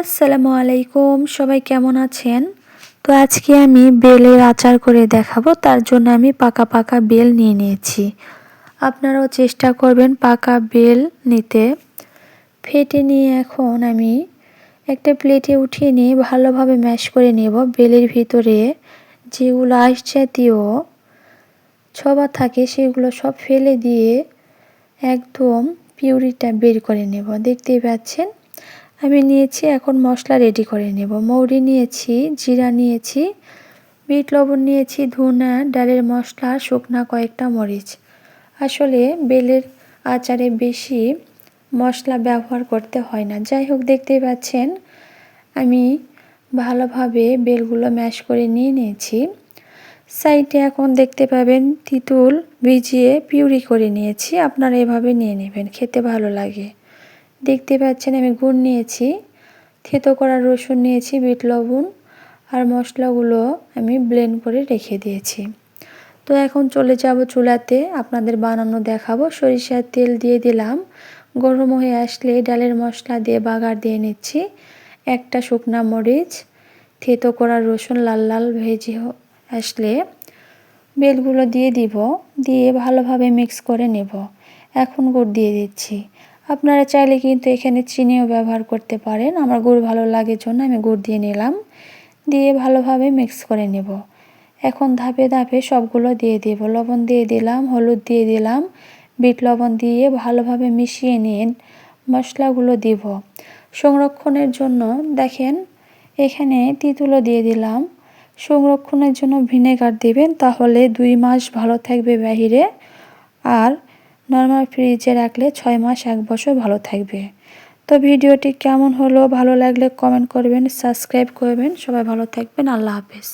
আসসালামু আলাইকুম সবাই কেমন আছেন? তো আজকে আমি বেলের আচার করে দেখাবো, তার জন্য আমি পাকা পাকা বেল নিয়ে নিয়েছি। আপনারাও চেষ্টা করবেন পাকা বেল নিতে। ফেটে নিয়ে এখন আমি একটা প্লেটে উঠিয়ে নিয়ে ভালোভাবে ম্যাশ করে নেব। বেলের ভিতরে যেগুলো আইস জাতীয় ছবা থাকে, সেগুলো সব ফেলে দিয়ে একদম পিউরিটা বের করে নেব। দেখতেই পাচ্ছেন? আমি নিয়েছি, এখন মশলা রেডি করে নেব। মৌরি নিয়েছি, জিরা নিয়েছি, বিট লবণ নিয়েছি, ধুনা, ডালের মশলা, শুকনা কয়েকটা মরিচ। আসলে বেলের আচারে বেশি মশলা ব্যবহার করতে হয় না। যাই হোক, দেখতেই পাচ্ছেন, আমি ভালোভাবে বেলগুলো ম্যাশ করে নিয়ে নিয়েছি। সাইডে এখন দেখতে পাবেন তিতুল ভিজিয়ে পিউরি করে নিয়েছি। আপনারা এভাবে নিয়ে নেবেন, খেতে ভালো লাগে। দেখতে পাচ্ছেন, আমি গুড় নিয়েছি, থেতো করা রসুন নিয়েছি, বিট লবণ আর মশলাগুলো আমি ব্লেন্ড করে রেখে দিয়েছি। তো এখন চলে যাব চুলাতে, আপনাদের বানানো দেখাবো। সরিষার তেল দিয়ে দিলাম। গরম হয়ে আসলে ডালের মশলা দিয়ে বাগার দিয়ে নিচ্ছি। একটা শুকনা মরিচ, থেতো করা রসুন, লাল লাল ভেজে আসলে বেলগুলো দিয়ে দিব, দিয়ে ভালোভাবে মিক্স করে নেব। এখন গুড় দিয়ে দিচ্ছি। আপনারা চাইলে কিন্তু এখানে চিনিও ব্যবহার করতে পারেন। আমার গুড় ভালো লাগে জন্য আমি গুড় দিয়ে নিলাম। দিয়ে ভালোভাবে মিক্স করে নেব। এখন ধাপে ধাপে সবগুলো দিয়ে দেব। লবণ দিয়ে দিলাম, হলুদ দিয়ে দিলাম, বিট লবণ দিয়ে ভালোভাবে মিশিয়ে নিন। মশলাগুলো দিব। সংরক্ষণের জন্য দেখেন, এখানে তিতুলো দিয়ে দিলাম। সংরক্ষণের জন্য ভিনেগার দেবেন, তাহলে দুই মাস ভালো থাকবে বাহিরে। আর নর্মাল ফ্রিজে রাখলে ছয় মাস, এক বছর ভালো থাকবে। তো ভিডিওটি কেমন হলো, ভালো লাগলে কমেন্ট করবেন সাবস্ক্রাইব করবেন। সবাই ভালো থাকবেন, আল্লাহ হাফেজ।